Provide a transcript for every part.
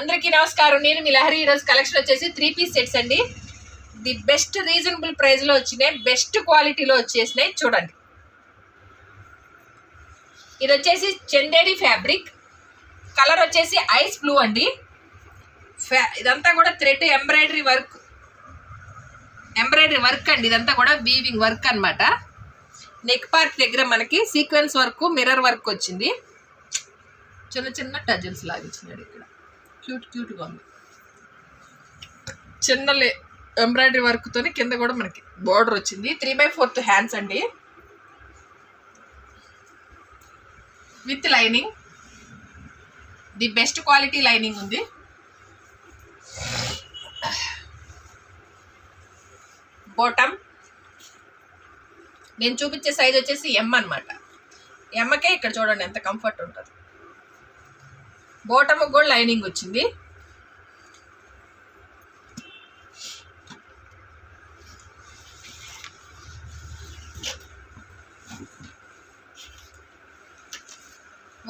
అందరికీ నమస్కారం. నేను మీ లహరి ఈరోజు కలెక్షన్ వచ్చేసి త్రీ పీస్ సెట్స్ అండి. ది బెస్ట్ రీజనబుల్ ప్రైస్లో వచ్చినాయి బెస్ట్ క్వాలిటీలో వచ్చేసినాయి. చూడండి. ఇది వచ్చేసి చెందేడి ఫ్యాబ్రిక్. కలర్ వచ్చేసి ఐస్ బ్లూ అండి. ఫ్యా ఇదంతా కూడా thread embroidery work. Embroidery work అండి ఇదంతా కూడా వీవింగ్ వర్క్ అన్నమాట. నెక్ పార్ట్ దగ్గర మనకి సీక్వెన్స్ వర్క్ మిర్రర్ వర్క్ వచ్చింది. చిన్న చిన్న టజల్స్ లాగించినాడు ఇక్కడ. క్యూట్ క్యూట్గా ఉంది. చిన్న లే ఎంబ్రాయిడరీ వర్క్తోని కింద కూడా మనకి బార్డర్ వచ్చింది. త్రీ బై ఫోర్త్ హ్యాండ్స్ అండి. With lining. The best quality lining ఉంది. బాటమ్. నేను చూపించే సైజ్ వచ్చేసి ఎం అనమాట ఎమ్మకే ఇక్కడ చూడండి ఎంత కంఫర్ట్ ఉంటుంది. బాటమ్ కూడా లైనింగ్ వచ్చింది.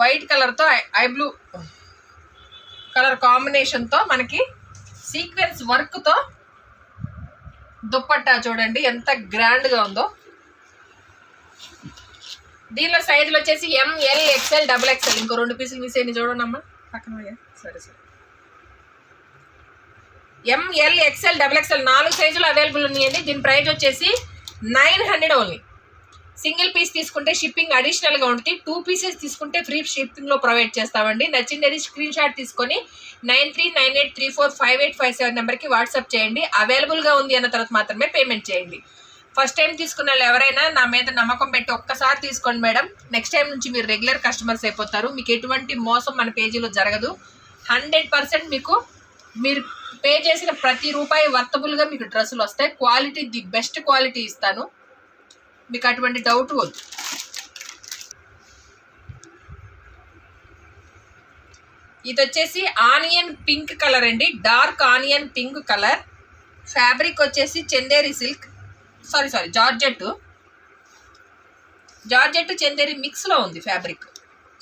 వైట్ కలర్తో ఐ బ్లూ కలర్ కాంబినేషన్తో మనకి సీక్వెన్స్ వర్క్తో దుప్పట్టా చూడండి ఎంత గ్రాండ్గా ఉందో. దీనిలో సైజులు వచ్చేసి ఎంఎల్ ఎక్స్ఎల్ డబుల్ ఎక్స్ఎల్ ఇంకో రెండు పీసులు మిస్ అయింది చూడండి అమ్మా. పక్కన సరే సరే. ఎంఎల్ ఎక్స్ఎల్ డబుల్ ఎక్స్ఎల్ నాలుగు సైజులు అవైలబుల్ ఉన్నాయండి. దీని ప్రైస్ వచ్చేసి nine hundred only single piece తీసుకుంటే షిప్పింగ్ అడిషనల్గా ఉంటుంది. టూ పీసెస్ తీసుకుంటే ఫ్రీ షిప్పింగ్లో ప్రొవైడ్ చేస్తామండి. నచ్చింది స్క్రీన్ షాట్ తీసుకొని nine three nine eight three four five eight five seven నెంబర్కి వాట్సాప్ చేయండి. అవైలబుల్గా ఉంది అన్న తర్వాత మాత్రమే పేమెంట్ చేయండి. ఫస్ట్ టైం తీసుకున్న వాళ్ళు ఎవరైనా నా మీద నమ్మకం పెట్టి ఒక్కసారి తీసుకోండి మేడం. నెక్స్ట్ టైం నుంచి మీరు రెగ్యులర్ కస్టమర్స్ అయిపోతారు. మీకు ఎటువంటి మోసం మన పేజీలో జరగదు. హండ్రెడ్ పర్సెంట్ మీకు మీరు పే చేసిన ప్రతి రూపాయి వర్తబుల్గా మీకు డ్రెస్సులు వస్తాయి. క్వాలిటీ ది బెస్ట్ క్వాలిటీ ఇస్తాను. మీకు అటువంటి డౌట్ వద్దు. ఇది వచ్చేసి ఆనియన్ పింక్ కలర్ అండి. Dark onion pink colour. Fabric వచ్చేసి Chanderi silk. Sorry sorry georgette. Georgette Chanderi మిక్స్లో ఉంది ఫ్యాబ్రిక్.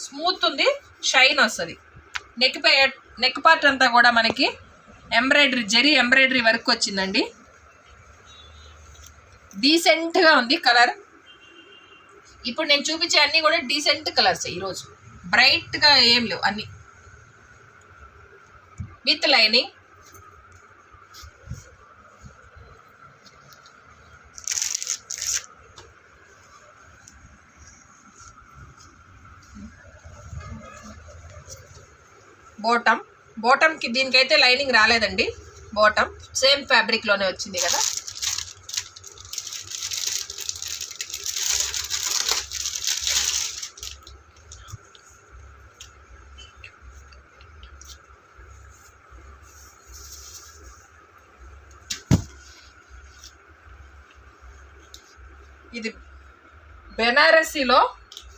స్మూత్ ఉంది షైన్ వస్తుంది. నెక్ పై నెక్ పార్ట్ అంతా కూడా మనకి ఎంబ్రాయిడరీ జరీ ఎంబ్రాయిడరీ వర్క్ వచ్చిందండి. డీసెంట్గా ఉంది కలర్. ఇప్పుడు నేను చూపించే అన్నీ కూడా డీసెంట్ కలర్స్ ఈరోజు బ్రైట్గా ఏం లేవు అన్నీ. With lining. బోటమ్ బోటమ్కి దీనికైతే లైనింగ్ రాలేదండి. బోటమ్ సేమ్ ఫ్యాబ్రిక్లోనే వచ్చింది కదా. ఇది బెనారసీలో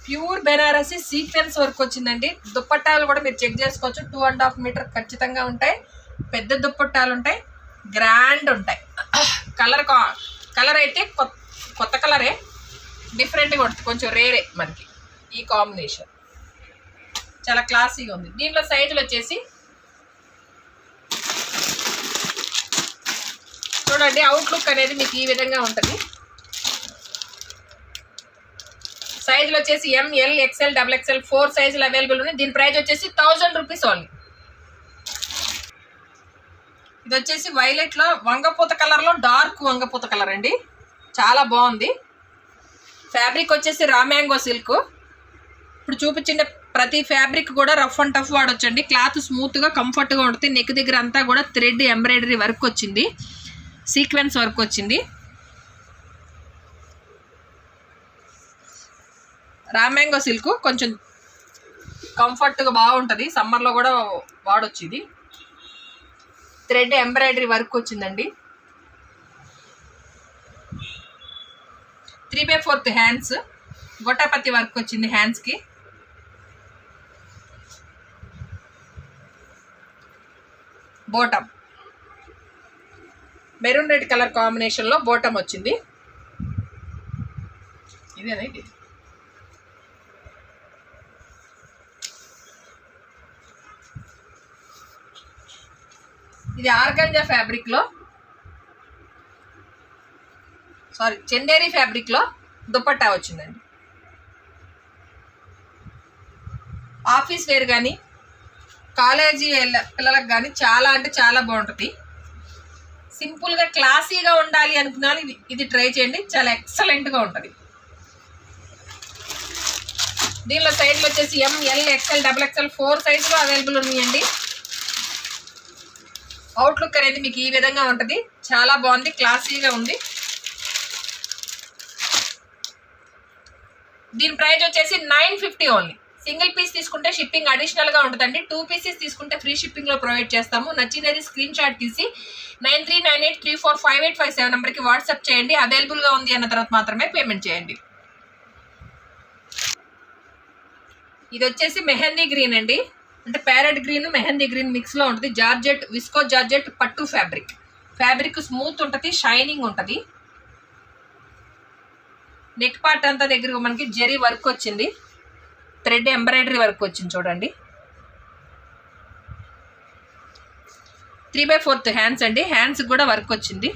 ప్యూర్ బెనారసీ సీక్వెన్స్ వర్క్ వచ్చిందండి. దుప్పట్టాలు కూడా మీరు చెక్ చేసుకోవచ్చు. టూ అండ్ హాఫ్ మీటర్ ఖచ్చితంగా ఉంటాయి. పెద్ద దుప్పట్టాలు ఉంటాయి. గ్రాండ్ ఉంటాయి. కలర్ కా కలర్ అయితే కొత్త కొత్త కలరే డిఫరెంట్గా ఉంటుంది. కొంచెం రేరే మనకి. ఈ కాంబినేషన్ చాలా క్లాసీగా ఉంది. దీంట్లో సైజులు వచ్చేసి చూడండి అవుట్లుక్ అనేది మీకు ఈ విధంగా ఉంటుంది. సైజులు వచ్చేసి M L XL double XL four సైజులు అవైలబుల్ ఉన్నాయి. దీని ప్రైస్ వచ్చేసి థౌజండ్ రూపీస్ ఓన్లీ ఇది వచ్చేసి వైలెట్లో వంగపూత కలర్లో డార్క్ వంగపూత కలర్ అండి. చాలా బాగుంది. ఫ్యాబ్రిక్ వచ్చేసి రా మ్యాంగో సిల్క్ ఇప్పుడు చూపించిన ప్రతి ఫ్యాబ్రిక్ కూడా రఫ్ అండ్ టఫ్ వాడొచ్చండి. క్లాత్ స్మూత్గా కంఫర్ట్గా ఉంటుంది. నెక్ దగ్గర అంతా కూడా థ్రెడ్ ఎంబ్రాయిడరీ వర్క్ వచ్చింది. సీక్వెన్స్ వర్క్ వచ్చింది. రామ్యాంగో సిల్క్ కొంచెం కంఫర్ట్గా బాగుంటుంది. సమ్మర్లో కూడా వాడొచ్చు ఇది. థ్రెడ్ ఎంబ్రాయిడరీ వర్క్ వచ్చిందండి. త్రీ బై ఫోర్త్ హ్యాండ్స్ గొట్టాపత్తి వర్క్ వచ్చింది హ్యాండ్స్కి బోటమ్ మెరూన్ రెడ్ కలర్ కాంబినేషన్లో బోటమ్ వచ్చింది. ఇదేనా ఇది? ఇది ఆర్గంజా ఫ్యాబ్రిక్లో సారీ చందేరి ఫ్యాబ్రిక్లో దుప్పట్టా వచ్చిందండి. ఆఫీస్ వేర్ కానీ కాలేజీ పిల్లలకు కానీ చాలా అంటే చాలా బాగుంటుంది. సింపుల్గా క్లాసీగా ఉండాలి అనుకున్నా ఇది ఇది ట్రై చేయండి. చాలా ఎక్సలెంట్గా ఉంటుంది. దీనిలో సైజులు వచ్చేసి M L XL double XL four సైజులు అవైలబుల్ ఉన్నాయండి. అవుట్లుక్ అనేది మీకు ఈ విధంగా ఉంటుంది. చాలా బాగుంది క్లాసీగా ఉంది. దీని ప్రైస్ వచ్చేసి nine fifty only. Single piece తీసుకుంటే షిప్పింగ్ అడిషనల్గా ఉంటుందండి. టూ పీసెస్ తీసుకుంటే ఫ్రీ షిప్పింగ్లో ప్రొవైడ్ చేస్తాము. నచ్చినది స్క్రీన్ షాట్ తీసి nine three nine eight three four five eight five seven నెంబర్కి వాట్సాప్ చేయండి. అవైలబుల్గా ఉంది అన్న తర్వాత మాత్రమే పేమెంట్ చేయండి. ఇది వచ్చేసి మెహందీ గ్రీన్ అండి. అంటే ప్యారెట్ గ్రీన్ మెహందీ గ్రీన్ మిక్స్లో ఉంటుంది. జార్జెట్ విస్కో జార్జెట్ పట్టు ఫ్యాబ్రిక్. ఫ్యాబ్రిక్ స్మూత్ ఉంటుంది షైనింగ్ ఉంటుంది. నెక్ పార్ట్ అంతా దగ్గర మనకి జరీ వర్క్ వచ్చింది. థ్రెడ్ ఎంబ్రాయిడరీ వర్క్ వచ్చింది చూడండి. త్రీ బై ఫోర్త్ హ్యాండ్స్ అండి. హ్యాండ్స్ కూడా వర్క్ వచ్చింది.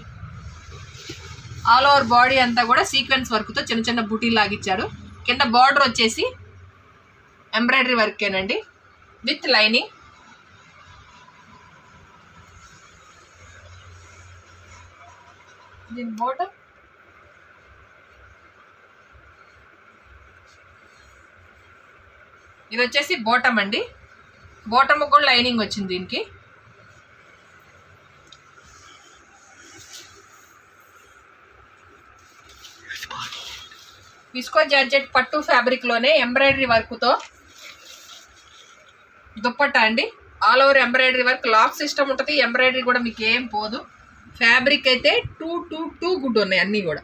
ఆల్ ఓవర్ బాడీ అంతా కూడా సీక్వెన్స్ వర్క్తో చిన్న చిన్న బూటీ లాగిచ్చారు. కింద బార్డర్ వచ్చేసి ఎంబ్రాయిడరీ వర్కేనండి. With lining. దీని బోర్డర్. ఇది వచ్చేసి బోటమ్ అండి. బోటమ్ కూడా లైనింగ్ వచ్చింది దీనికి. విస్కో జార్జెట్ పట్టు ఫ్యాబ్రిక్లోనే ఎంబ్రాయిడరీ వర్క్తో దుప్పట్టా అండి? All over embroidery work lock system ఉంటుంది ఎంబ్రాయిడరీ కూడా మీకు ఏం పోదు. ఫ్యాబ్రిక్ అయితే టూ టూ టూ గుడ్ ఉన్నాయి అన్నీ కూడా.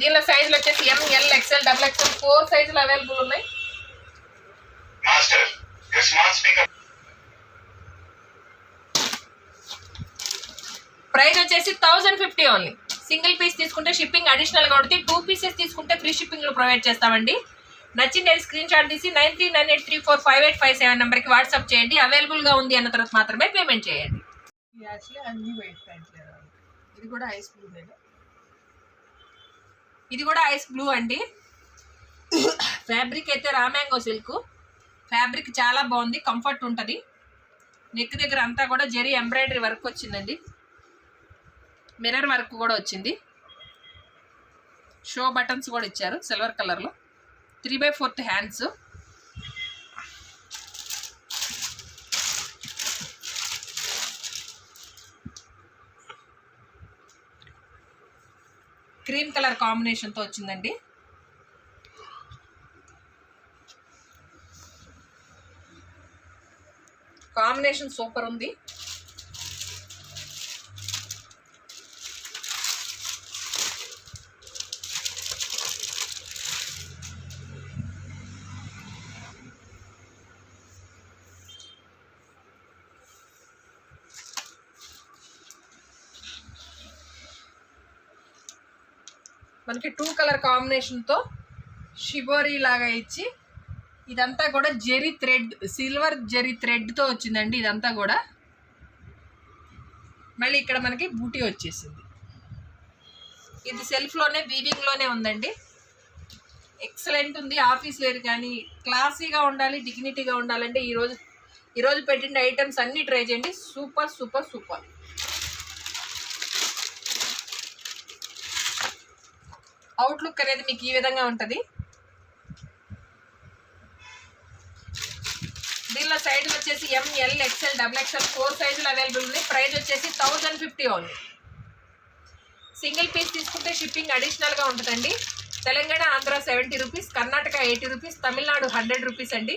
దీనిలో సైజులు వచ్చేసి M L XL double XL four సైజులు అవైలబుల్ ఉన్నాయి. ప్రైస్ వచ్చేసి thousand fifty only single piece తీసుకుంటే షిప్పింగ్ అడిషనల్గా ఉంటుంది టూ పీసెస్ తీసుకుంటే ఫ్రీ షిప్పింగ్లో ప్రొవైడ్ చేస్తామండి. నచ్చింది స్క్రీన్ షాట్ తీసి nine three nine eight three four five eight five seven నెంబర్కి వాట్సాప్ చేయండి. అవైలబుల్గా ఉంది అన్న తర్వాత మాత్రమే పేమెంట్ చేయండి. యాక్చువల్లీ అన్ని వైట్ ప్యాంట్లు ఇది కూడా ఐస్ బ్లూ ఇది కూడా ఐస్ బ్లూ అండి. ఫ్యాబ్రిక్ అయితే రామ్యాంగో సిల్క్. ఫ్యాబ్రిక్ చాలా బాగుంది కంఫర్ట్ ఉంటుంది. నెక్ దగ్గర అంతా కూడా జరీ ఎంబ్రాయిడరీ వర్క్ వచ్చిందండి. మిర్రర్ వర్క్ కూడా వచ్చింది. షో బటన్స్ కూడా ఇచ్చారు సిల్వర్ కలర్లో three by fourth hands. Cream colour కాంబినేషన్తో వచ్చిందండి. కాంబినేషన్ సూపర్ ఉంది. మనకి టూ కలర్ కాంబినేషన్తో షిబోరీ లాగా ఇచ్చి ఇదంతా కూడా జెరీ థ్రెడ్ సిల్వర్ జెరీ థ్రెడ్తో వచ్చిందండి ఇదంతా కూడా. మళ్ళీ ఇక్కడ మనకి బూటీ వచ్చేసింది. ఇది సెల్ఫ్లోనే వీవింగ్లోనే ఉందండి. ఎక్సలెంట్ ఉంది. ఆఫీస్ వేరు కానీ క్లాసీగా ఉండాలి డిగ్నిటీగా ఉండాలంటే ఈరోజు ఈరోజు పెట్టిన ఐటమ్స్ అన్నీ ట్రై చేయండి. సూపర్ సూపర్ సూపర్ అవుట్లుక్ అనేది మీకు ఈ విధంగా ఉంటుంది. దీనిలో సైడ్ వచ్చేసి M L XL double XL four సైజులు అవైలబుల్ ఉన్నాయి. ప్రైస్ వచ్చేసి thousand fifty only single piece తీసుకుంటే షిప్పింగ్ అడిషనల్గా ఉంటుందండి. Telangana Andhra seventy rupees Karnataka eighty rupees Tamil Nadu hundred rupees అండి.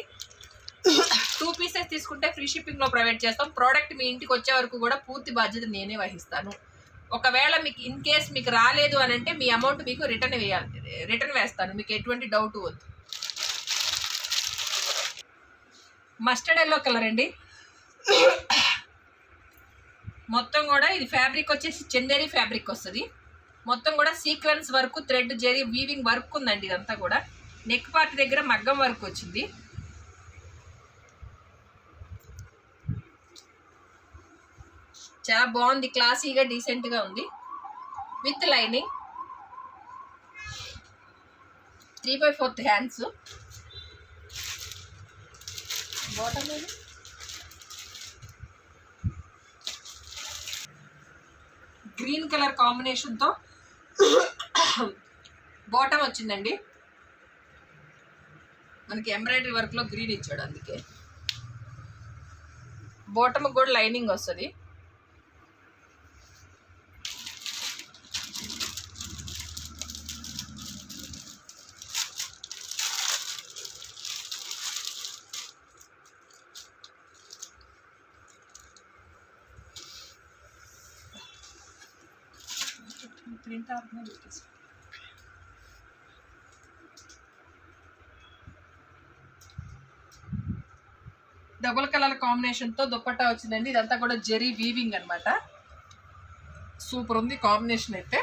టూ పీసెస్ తీసుకుంటే ఫ్రీ షిప్పింగ్లో ప్రొవైడ్ చేస్తాం. ప్రోడక్ట్ మీ ఇంటికి వచ్చే వరకు కూడా పూర్తి బాధ్యత నేనే వహిస్తాను. ఒకవేళ మీకు ఇన్ కేస్ మీకు రాలేదు అని అంటే మీ అమౌంట్ మీకు రిటర్న్ వేయాలి రిటర్న్ వేస్తాను. మీకు ఎటువంటి డౌట్ వద్దు. మస్టర్డ్ ఎల్లో కలర్ అండి. మొత్తం కూడా ఇది ఫ్యాబ్రిక్ వచ్చేసి చందేరి ఫ్యాబ్రిక్ వస్తుంది. మొత్తం కూడా sequence work thread zari weaving work ఉందండి ఇదంతా కూడా. నెక్ పార్ట్ దగ్గర మగ్గం వర్క్ వచ్చింది. చాలా బాగుంది క్లాసీగా డీసెంట్గా ఉంది. With lining. Three by fourth hands. Bottom green colour కాంబినేషన్తో బాటమ్ వచ్చిందండి. మనకి ఎంబ్రాయిడరీ వర్క్లో గ్రీన్ ఇచ్చాడు అందుకే. బాటమ్కి కూడా లైనింగ్ వస్తుంది. ప్రింట్ డబుల్ కలర్ కాంబినేషన్తో దుప్పట్టా వచ్చిందండి. ఇదంతా కూడా జెరీ వీవింగ్ అన్నమాట. సూపర్ ఉంది కాంబినేషన్ అయితే.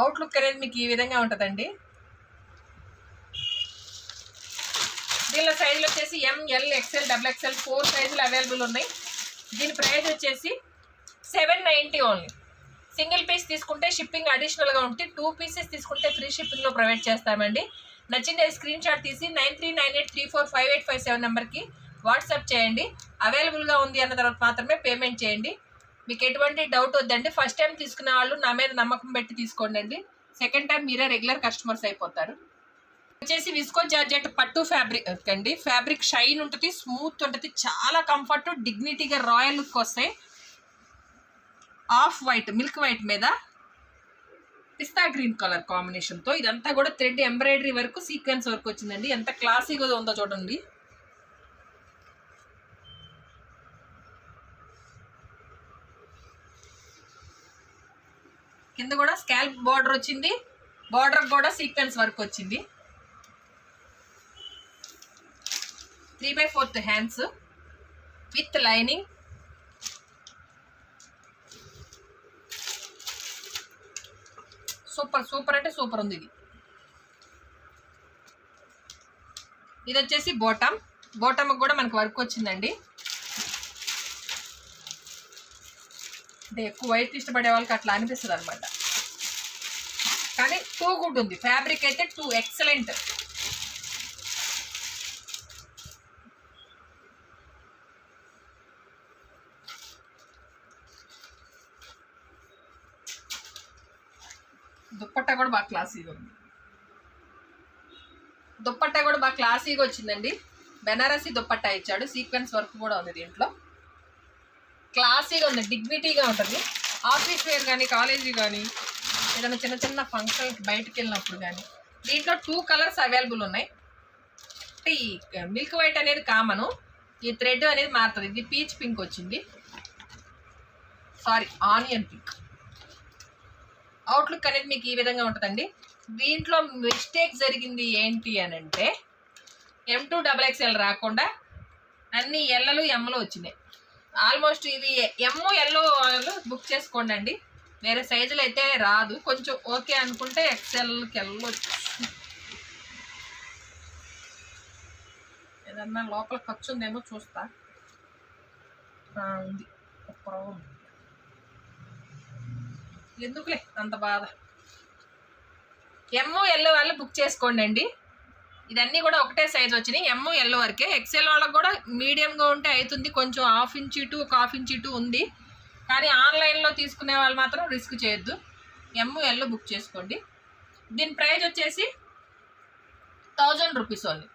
అవుట్లుక్ అనేది మీకు ఈ విధంగా ఉంటుందండి. మిగిలిన సైజులు వచ్చేసి M L XL double XL four సైజులు అవైలబుల్ ఉన్నాయి. దీని ప్రైస్ వచ్చేసి seven ninety only single piece తీసుకుంటే షిప్పింగ్ అడిషనల్గా ఉంటుంది. టూ పీసెస్ తీసుకుంటే ఫ్రీ షిప్పింగ్లో ప్రొవైడ్ చేస్తామండి. నచ్చిన స్క్రీన్ షాట్ తీసి nine three nine eight three four five eight five seven నెంబర్కి వాట్సాప్ చేయండి. అవైలబుల్గా ఉంది అన్న తర్వాత మాత్రమే పేమెంట్ చేయండి. మీకు ఎటువంటి డౌట్ వద్దండి. ఫస్ట్ టైం తీసుకునే వాళ్ళు నా మీద నమ్మకం పెట్టి తీసుకోండి సెకండ్ టైం మీరే రెగ్యులర్ కస్టమర్స్ అయిపోతారు. వచ్చేసి విస్కో జార్జెట్ పట్టు ఫ్యాబ్రిక్ అండి ఫ్యాబ్రిక్ షైన్ ఉంటుంది స్మూత్ ఉంటుంది చాలా కంఫర్ట్ డిగ్నిటీగా రాయల్ లుక్ వస్తాయి ఆఫ్ వైట్ మిల్క్ వైట్ మీద పిస్తా గ్రీన్ కలర్ కాంబినేషన్తో ఇదంతా కూడా థ్రెడ్ ఎంబ్రాయిడరీ వరకు సీక్వెన్స్ వరకు వచ్చిందండి. ఎంత క్లాసీగా ఉందో చూడండి. కింద కూడా స్కాల్ప్ బార్డర్ వచ్చింది బార్డర్ కూడా సీక్వెన్స్ వర్క్ వచ్చింది. Three by fourth hands with lining super super అంటే సూపర్ ఉంది ఇది. ఇది వచ్చేసి బోటమ్ బోటమ్ కూడా మనకు వర్క్ వచ్చిందండి. అంటే ఎక్కువ వైట్ ఇష్టపడే వాళ్ళకి అట్లా అనిపిస్తుంది అనమాట కానీ టూ గుడ్ ఉంది. ఫ్యాబ్రిక్ అయితే టూ ఎక్సలెంట్ దుప్పట్టా కూడా బాగా క్లాసీగా ఉంది. దుప్పట్టా కూడా బాగా క్లాసీగా వచ్చిందండి. బెనారసీ దుప్పట్టా ఇచ్చాడు. సీక్వెన్స్ వర్క్ కూడా ఉంది దీంట్లో. క్లాసీగా ఉంది డిగ్నిటీగా ఉంటుంది. ఆఫీస్ వేర్ కానీ కాలేజీ కానీ ఏదైనా చిన్న చిన్న ఫంక్షన్కి బయటకు వెళ్ళినప్పుడు కానీ దీంట్లో టూ కలర్స్ అవైలబుల్ ఉన్నాయి. అంటే ఈ మిల్క్ వైట్ అనేది కామను. ఈ థ్రెడ్ అనేది మారుతుంది. ఇది పీచ్ పింక్ వచ్చింది. సారీ ఆనియన్ పింక్ అవుట్లుక్ అనేది మీకు ఈ విధంగా ఉంటుందండి. దీంట్లో మిస్టేక్ జరిగింది ఏంటి అని అంటే ఎం టూ డబల్ ఎక్స్ఎల్ రాకుండా అన్ని ఎల్లలు ఎమ్మలు వచ్చినాయి. ఆల్మోస్ట్ ఇది ఎమ్ ఎల్లో బుక్ చేసుకోండి అండి. వేరే సైజులు అయితే రాదు. కొంచెం ఓకే అనుకుంటే ఎక్స్ఎల్కి వెళ్ళొచ్చు. ఏదన్నా లోపల ఖర్చు ఉందేమో చూస్తా ఉంది. ఒక్క ఉంది ఎందుకులే అంత బాధ? ఎమ్ ఎల్లో వాళ్ళు బుక్ చేసుకోండి అండి. ఇదన్నీ కూడా ఒకటే సైజ్ వచ్చినాయి. ఎమ్ ఎల్లో వరకే. ఎక్సెల్ వాళ్ళకి కూడా మీడియంగా ఉంటే అవుతుంది కొంచెం హాఫ్ ఇంచ్ ఇటు ఒక హాఫ్ ఇంచ్ ఇటు ఉంది. కానీ ఆన్లైన్లో తీసుకునే వాళ్ళు మాత్రం రిస్క్ చేయొద్దు. ఎమ్ ఎల్లో బుక్ చేసుకోండి. దీని ప్రైజ్ వచ్చేసి thousand rupees only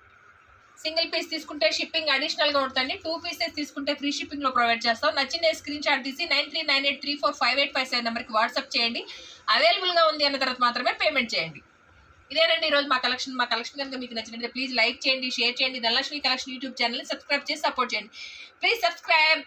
single piece తీసుకుంటే షిప్పింగ్ అడిషనల్గా ఉంటుంది టూ పీసెస్ తీసుకుంటే ఫ్రీ షిప్పింగ్లో ప్రొవైడ్ చేస్తాం. నచ్చిన స్క్రీన్ షాట్ తీసి nine three nine eight three four five eight five seven నెంబర్కి వాట్సాప్ చేయండి. అవైలబుల్గా ఉంది అన్న తర్వాత మాత్రమే పేమెంట్ చేయండి. ఇదేనండి ఈరోజు మా కలెక్షన్. మా కలెక్షన్ కనుక మీకు నచ్చినట్లయితే ప్లీజ్ లైక్ చేయండి షేర్ చేయండి. ధనలక్ష్మి కలెక్షన్ యూట్యూబ్ ఛానల్ని సబ్స్క్రైబ్ చేసి సపోర్ట్ చేయండి. Please subscribe